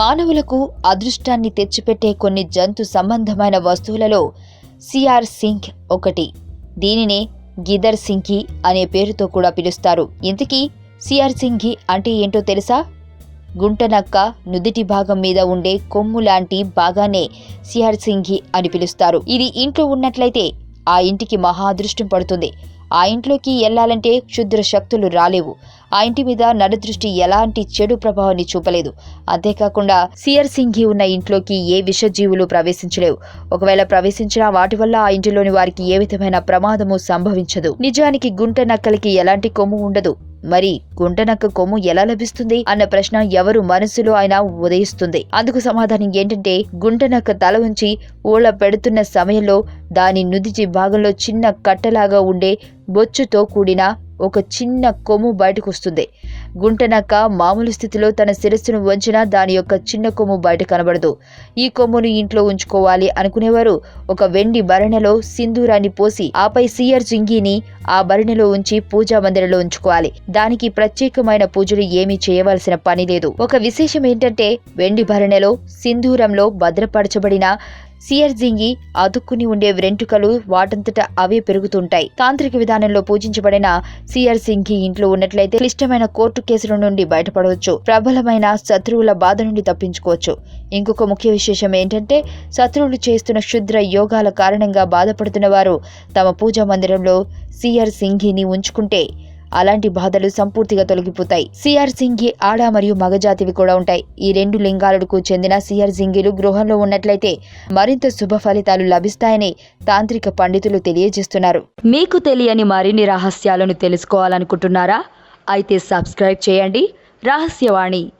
మానవులకు అదృష్టాన్ని తెచ్చిపెట్టే కొన్ని జంతు సంబంధమైన వస్తువులలో సిఆర్ సింగ్ ఒకటి. దీనినే గిదర్ సింఘి అనే పేరుతో కూడా పిలుస్తారు. ఇంతకీ సిఆర్ సింఘి అంటే ఏంటో తెలుసా? గుంటనక్క నుదిటి భాగం మీద ఉండే కొమ్ము లాంటి బాగానే సిఆర్ సింఘి అని పిలుస్తారు. ఇది ఇంట్లో ఉన్నట్లయితే ఆ ఇంటికి మహా అదృష్టం పడుతుంది. ఆ ఇంట్లోకి వెళ్ళాలంటే క్షుద్ర శక్తులు రాలేవు. ఆ ఇంటి మీద నరదృష్టి ఎలాంటి చెడు ప్రభావాన్ని చూపలేదు. అంతేకాకుండా సియర్ సింఘి ఉన్న ఇంట్లోకి ఏ విషజీవులు ప్రవేశించలేవు. ఒకవేళ ప్రవేశించినా వాటి వల్ల ఆ ఇంటిలోని వారికి ఏ విధమైన ప్రమాదము సంభవించదు. నిజానికి గుంట నక్కలకి ఎలాంటి కొమ్ము ఉండదు. మరి గుంటనక్క కొమ్ము ఎలా లభిస్తుంది అన్న ప్రశ్న ఎవరు మనసులో అయినా ఉదయిస్తుంది. అందుకు సమాధానం ఏంటంటే గుంటనక్క తల ఉంచి ఊళ్ళ పెడుతున్న సమయంలో దాని నుదిచి భాగంలో చిన్న కట్టలాగా ఉండే బొచ్చుతో కూడిన ఒక చిన్న కొమ్ము బయటకు వస్తుంది గుంటనక్క మామూలు స్థితిలో తన శిరస్సును వంచినా దాని యొక్క చిన్న కొమ్ము బయట కనబడదు. ఈ కొమ్మును ఇంట్లో ఉంచుకోవాలి అనుకునేవారు. ఒక వెండి భరణలో సింధూరాన్ని పోసి ఆపై సియర్ జింగిని ఆ భరణిలో ఉంచి పూజా మందిరంలో ఉంచుకోవాలి. దానికి ప్రత్యేకమైన పూజలు ఏమీ చేయవలసిన పని లేదు. ఒక విశేషం ఏంటంటే వెండి భరణెలో సింధూరంలో భద్రపరచబడిన సియర్జింగి అతుక్కుని ఉండే వెంట్రుకలు వాటంతట అవే పెరుగుతుంటాయి. తాంత్రిక విధానంలో పూజించబడిన సియర్ సింగి ఇంట్లో ఉన్నట్లయితే క్లిష్టమైన కోర్టు కేసుల నుండి బయటపడవచ్చు. ప్రబలమైన శత్రువుల బాధ నుండి తప్పించుకోవచ్చు. ఇంకొక ముఖ్య విశేషం ఏంటంటే శత్రువులు చేస్తున్న క్షుద్ర యోగాల కారణంగా బాధపడుతున్న వారు తమ పూజా మందిరంలో సియర్ సింఘిని ఉంచుకుంటే అలాంటి బాధలు సంపూర్తిగా తొలగిపోతాయి. సిఆర్ సింగి ఆడ మరియు మగజాతివి కూడా ఉంటాయి. ఈ రెండు లింగాలకు చెందిన సిఆర్ సింగిలు గృహంలో ఉన్నట్లయితే మరింత శుభ ఫలితాలు లభిస్తాయని తాంత్రిక పండితులు తెలియజేస్తున్నారు. మీకు తెలియని మరిన్ని రహస్యాలను తెలుసుకోవాలనుకుంటున్నారా? అయితే సబ్స్క్రైబ్ చేయండి. రహస్యవాణి.